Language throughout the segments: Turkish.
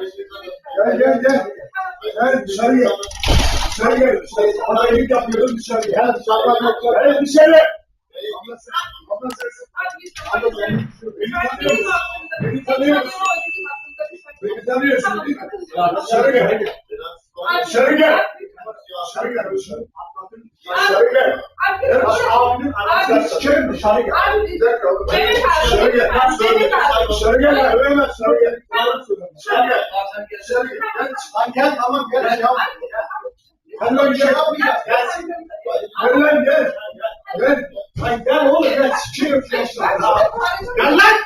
Gel gel gel. Gel dışarı gel. Dışarı gel. Dışarı. Bana iyilik yapıyordun dışarı gel. Gel dışarı gel. Gel dışarı. Abla sen. Abla sen. Abla sen. Beni tanıyor musun? Beni tanıyor musun? Beni tanıyorsun değil mi? Ya dışarı gel. Dışarı gel. Dışarı gel dışarı. Dışarı gel. Gel abinin anasını sikerim dışarı gel. Bir dakika oğlum. Dışarı gel. Lan söyle. Dışarı gel. ya, Öyle dışarı gel. Dışarı gel. Dışarı gel. Gel, Lan gel tamam gel. Şey yapma. Sen lan bir şey yapmayacağız. Gelsin. Gel lan gel. Gel. Lan gel oğlum gel. Sikerim şu yaşları. Gel lan.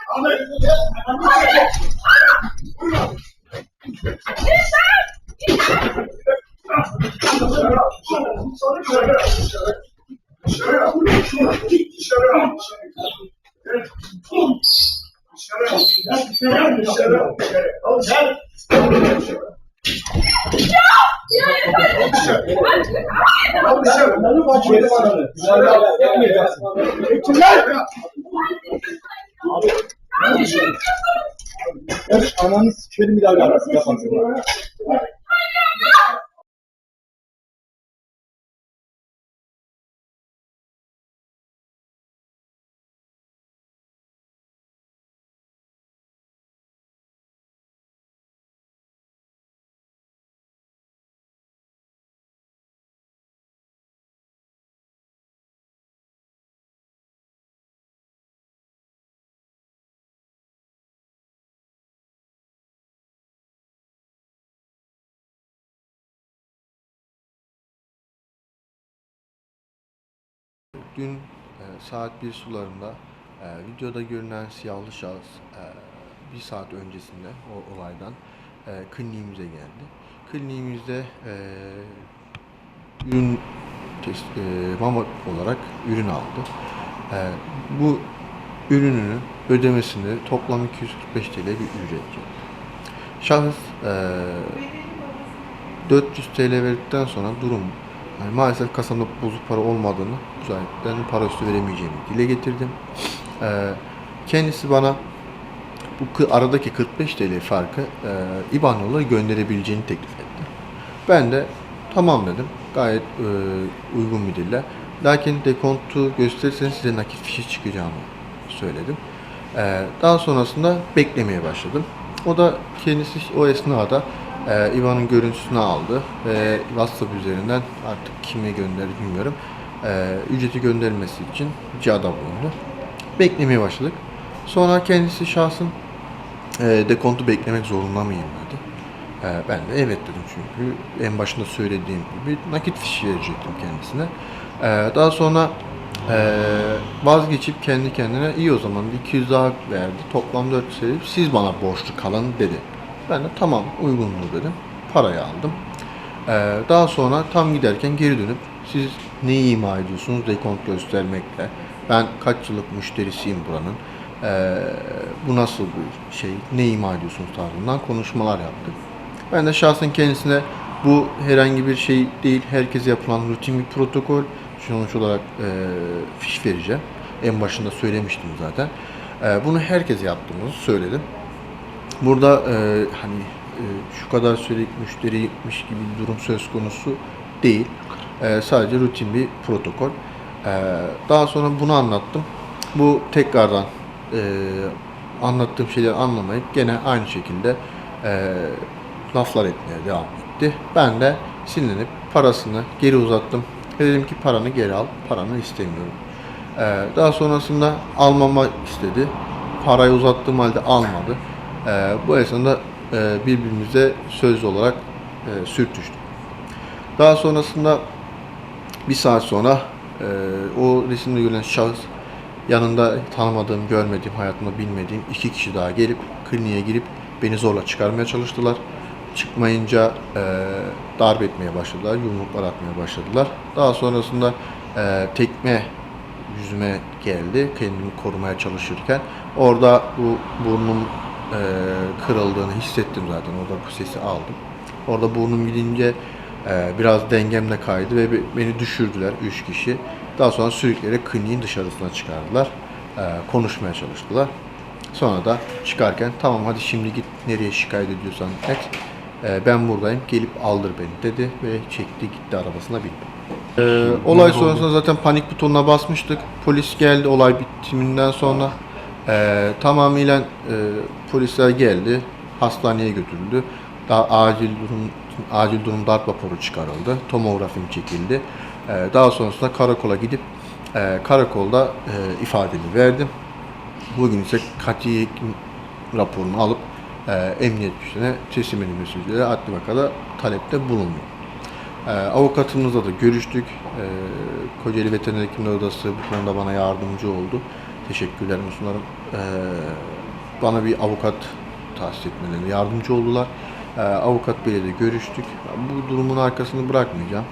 Ananı sikerim bir daha yaparsın. Dün e, saat 1 sularında e, videoda görünen siyahlı şahıs e, bir saat öncesinde o olaydan e, kliniğimize geldi. Kliniğimizde e, ürün test, e, mama olarak ürün aldı. E, bu ürününün ödemesinde toplam 245 TL bir ücret geldi. Şahıs e, 400 TL verdikten sonra durum yani maalesef kasamda bozuk para olmadığını, müzayiplerin para üstü veremeyeceğimi dile getirdim. Ee, kendisi bana bu aradaki 45 TL farkı e, IBAN yoluyla gönderebileceğini teklif etti. Ben de tamam dedim. Gayet e, uygun bir dille. Lakin dekontu gösterirseniz size nakit fişi çıkacağını söyledim. Ee, daha sonrasında beklemeye başladım. O da kendisi o esnada e, İvan'ın görüntüsünü aldı ve WhatsApp üzerinden artık kime gönderdi bilmiyorum. E, ücreti gönderilmesi için ricada bulundu. Beklemeye başladık. Sonra kendisi şahsın e, dekontu beklemek zorunda mıyım dedi. E, ben de evet dedim çünkü en başında söylediğim gibi nakit fişi verecektim kendisine. E, daha sonra e, vazgeçip kendi kendine iyi o zaman 200 daha verdi. Toplam 400 verip siz bana borçlu kalın dedi. Ben de tamam uygundur dedim. Parayı aldım. E, daha sonra tam giderken geri dönüp siz neyi ima ediyorsunuz dekont göstermekle. Ben kaç yıllık müşterisiyim buranın. E, bu nasıl bir şey? Ne ima ediyorsunuz tarzından konuşmalar yaptık. Ben de şahsen kendisine bu herhangi bir şey değil, herkese yapılan rutin bir protokol. Sonuç olarak e, fiş vereceğim. En başında söylemiştim zaten. E, bunu herkese yaptığımızı söyledim. Burada e, hani e, şu kadar sürekli müşteriymiş gibi bir durum söz konusu değil. E, sadece rutin bir protokol. E, daha sonra bunu anlattım. Bu tekrardan e, anlattığım şeyleri anlamayıp gene aynı şekilde e, laflar etmeye devam etti. Ben de sinirlenip parasını geri uzattım. Dedim ki paranı geri al, paranı istemiyorum. Ee, daha sonrasında almama istedi. Parayı uzattığım halde almadı. Ee, bu esnada e, birbirimize söz olarak e, sürtüştük. Daha sonrasında bir saat sonra e, o resimde görülen şahıs yanında tanımadığım, görmediğim, hayatımda bilmediğim iki kişi daha gelip kliniğe girip beni zorla çıkarmaya çalıştılar. Çıkmayınca e, darp etmeye başladılar, yumruklar atmaya başladılar. Daha sonrasında e, tekme yüzüme geldi kendimi korumaya çalışırken. Orada bu burnum e, kırıldığını hissettim zaten. Orada bu sesi aldım. Orada burnum gidince e, biraz dengem de kaydı ve be- beni düşürdüler üç kişi. Daha sonra sürükleyerek kliniğin dışarısına çıkardılar. E, konuşmaya çalıştılar. Sonra da çıkarken tamam hadi şimdi git nereye şikayet ediyorsan et. Ee, ben buradayım gelip aldır beni dedi ve çekti gitti arabasına bindi. Ee, olay sonrasında zaten panik butonuna basmıştık. Polis geldi olay bitiminden sonra. Ee, tamamıyla e, polisler geldi. Hastaneye götürüldü. Daha acil durum acil durum darp raporu çıkarıldı. Tomografim çekildi. Ee, daha sonrasında karakola gidip e, karakolda e, ifademi verdim. Bugün ise kati raporunu alıp e, emniyet güçlerine teslim edilmesi üzere adli vakada talepte bulunuyor. E, avukatımızla da görüştük. E, Kocaeli Veteriner Hekimler Odası bu konuda bana yardımcı oldu. Teşekkürlerimi sunarım. E, bana bir avukat tahsis etmelerine yardımcı oldular. E, avukat beyle de görüştük. Bu durumun arkasını bırakmayacağım.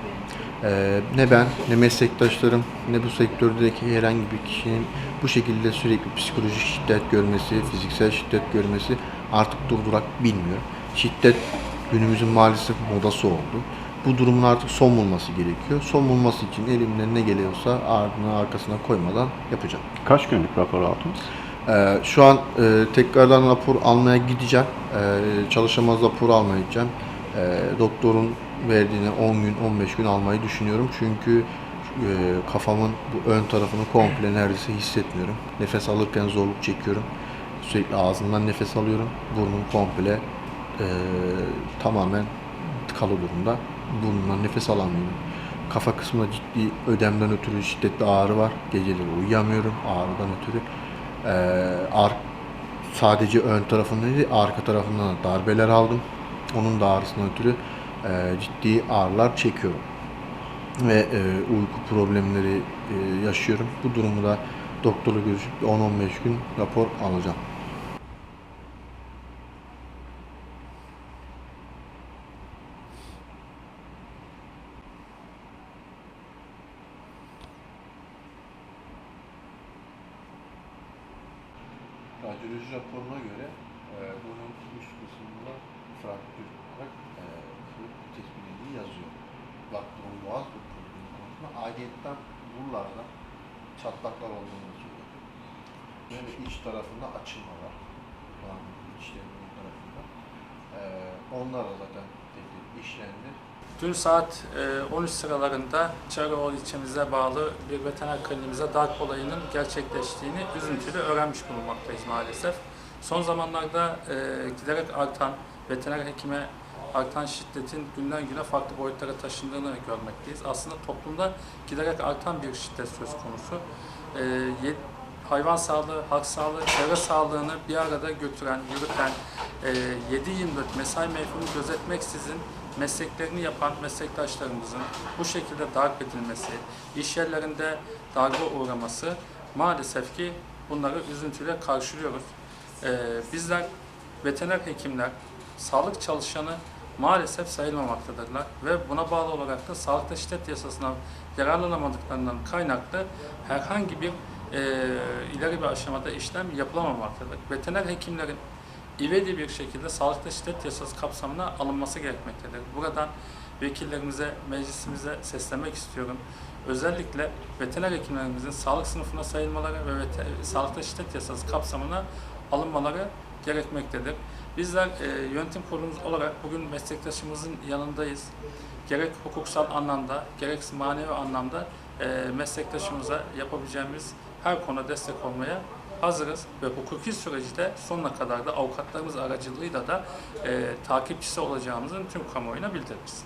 Ee, ne ben, ne meslektaşlarım, ne bu sektördeki herhangi bir kişinin bu şekilde sürekli psikolojik şiddet görmesi, fiziksel şiddet görmesi artık durdurak bilmiyor. Şiddet günümüzün maalesef modası oldu. Bu durumun artık son bulması gerekiyor. Son bulması için elimden ne geliyorsa ardına arkasına koymadan yapacağım. Kaç günlük rapor aldınız? Ee, şu an e, tekrardan rapor almaya gideceğim. Ee, çalışamaz rapor almaya gideceğim. Ee, doktorun verdiğine 10 gün, 15 gün almayı düşünüyorum. Çünkü e, kafamın bu ön tarafını komple neredeyse hissetmiyorum. Nefes alırken zorluk çekiyorum. Sürekli ağzımdan nefes alıyorum. Burnum komple e, tamamen tıkalı durumda. Burnumdan nefes alamıyorum. Kafa kısmında ciddi ödemden ötürü şiddetli ağrı var. Geceleri uyuyamıyorum ağrıdan ötürü. Ee, ar- sadece ön tarafında değil, arka tarafından da darbeler aldım. Onun da ağrısından ötürü e, ciddi ağrılar çekiyorum. Ve e, uyku problemleri e, yaşıyorum. Bu durumu da doktorla görüşüp 10-15 gün rapor alacağım. Radyoloji raporuna göre e, bunun üst kısmında fraktür olarak e, tespit edildiği yazıyor. Baktığım boğaz ve protein konusunda ayrıyetten buralarda çatlaklar olduğunu söylüyor. Böyle iç tarafında açılmalar. Yani içlerinin tarafında. E, onlar da zaten dedi, işlendi. Dün saat e, 13 sıralarında Çaroğlu ilçemize bağlı bir veteriner kliniğimize darp olayının gerçekleştiğini üzüntülü öğrenmiş bulunmaktayız maalesef. Son zamanlarda e, giderek artan veteriner hekime artan şiddetin günden güne farklı boyutlara taşındığını görmekteyiz. Aslında toplumda giderek artan bir şiddet söz konusu. E, hayvan sağlığı, halk sağlığı, çevre sağlığını bir arada götüren, yürüten, e, 7-24 mesai mevhumunu gözetmeksizin mesleklerini yapan meslektaşlarımızın bu şekilde darp edilmesi, iş yerlerinde darbe uğraması maalesef ki bunları üzüntüyle karşılıyoruz. Ee, bizler veteriner hekimler, sağlık çalışanı maalesef sayılmamaktadırlar ve buna bağlı olarak da sağlıkta şiddet yasasına yararlanamadıklarından kaynaklı herhangi bir e, ileri bir aşamada işlem yapılamamaktadır. Veteriner hekimlerin ivedi bir şekilde sağlıkta şiddet yasası kapsamına alınması gerekmektedir. Buradan vekillerimize, meclisimize seslenmek istiyorum. Özellikle veteriner hekimlerimizin sağlık sınıfına sayılmaları ve vete- sağlıkta şiddet yasası kapsamına alınmaları gerekmektedir. Bizler e, yönetim kurulumuz olarak bugün meslektaşımızın yanındayız. Gerek hukuksal anlamda, gerekse manevi anlamda e, meslektaşımıza yapabileceğimiz her konuda destek olmaya hazırız ve hukuki süreci de sonuna kadar da avukatlarımız aracılığıyla da e, takipçisi olacağımızın tüm kamuoyuna bildiririz.